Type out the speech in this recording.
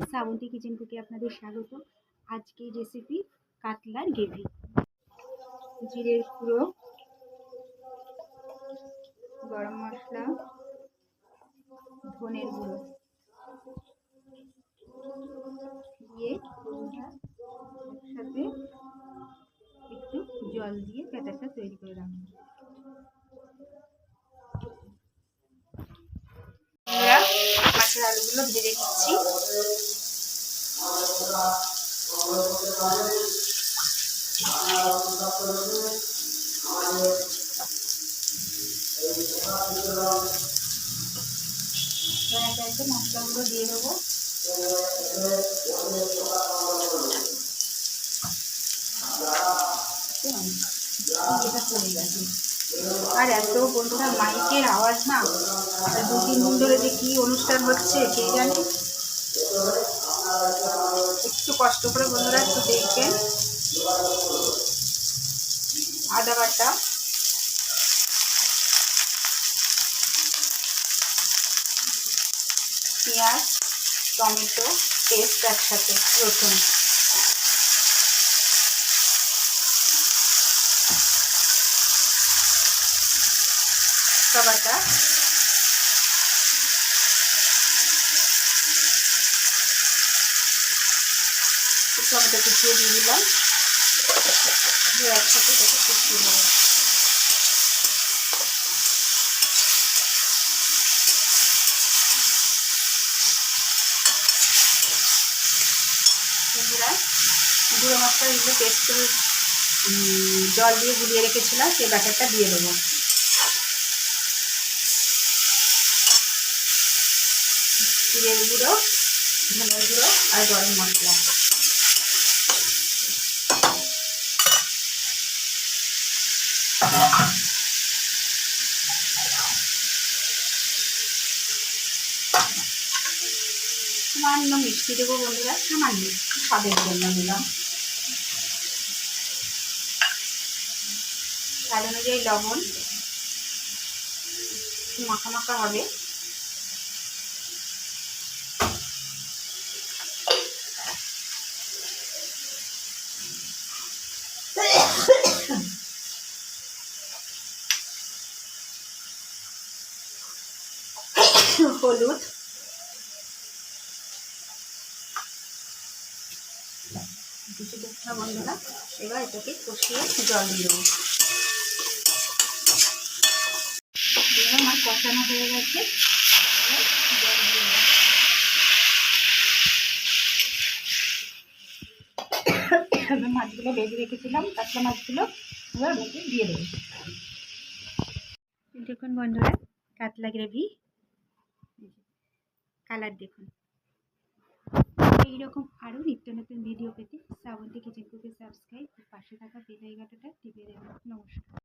Srabanti kitchen কুকে আপনাদের স্বাগত। আজকের রেসিপি কাতলার গ্রেভি। জিরের গুঁড়ো, গরম মশলা, ধনের গুঁড়ো। দিয়ে একসাথে একটু জল দিয়ে ব্যাটারটা তৈরি করে রাখব বন্ধুরা মাছের আলুগুলো ভেজে নিচ্ছি। একে একে মশলাগুলো দিয়ে দেবো। এটা চলে গেছে। আর এত বন্ধুরা মাইকের আওয়াজ না? দু তিন দিন ধরে যে কী অনুষ্ঠান হচ্ছে, কে জানে? একটু কষ্ট করে বন্ধুরা একটু দেখবেন। আদা বাটা। পেঁয়াজ, টমেটো, পেস্ট একসাথে, রসুন। বাটা টমেটো কুচিয়ে দিয়ে দিলাম। দিয়ে একসাথে তাকে কুচিয়ে নেব। গুঁড়ো এগুলো পেস্ট করে জল দিয়ে গুলিয়ে রেখেছিলাম, সেই ব্যাটারটা দিয়ে দেবো। জিরের গুঁড়ো, ধনের গুঁড়ো আর গরম মশলা। সামান্য মিষ্টি দেবো বন্ধুরা, সামান্য স্বাদের জন্য দিলাম। স্বাদ অনুযায়ী লবণ মাখা মাখা হবে। হলুদ। কিছু দেখতে বন্ধুরা, এবার এটাকে কষিয়ে জল দিয়ে দেবো। আমার কষানো হয়ে গেছে। এবার মাছগুলো বেজে রেখেছিলাম কাতলা মাছগুলো এবার ওকে দিয়ে দেবো। দেখুন বন্ধুরা, কাতলা গ্রেভি কালার দেখুন। এইরকম আরও নিত্য নতুন ভিডিও পেতে শ্রাবন্তী কিচেন কুকে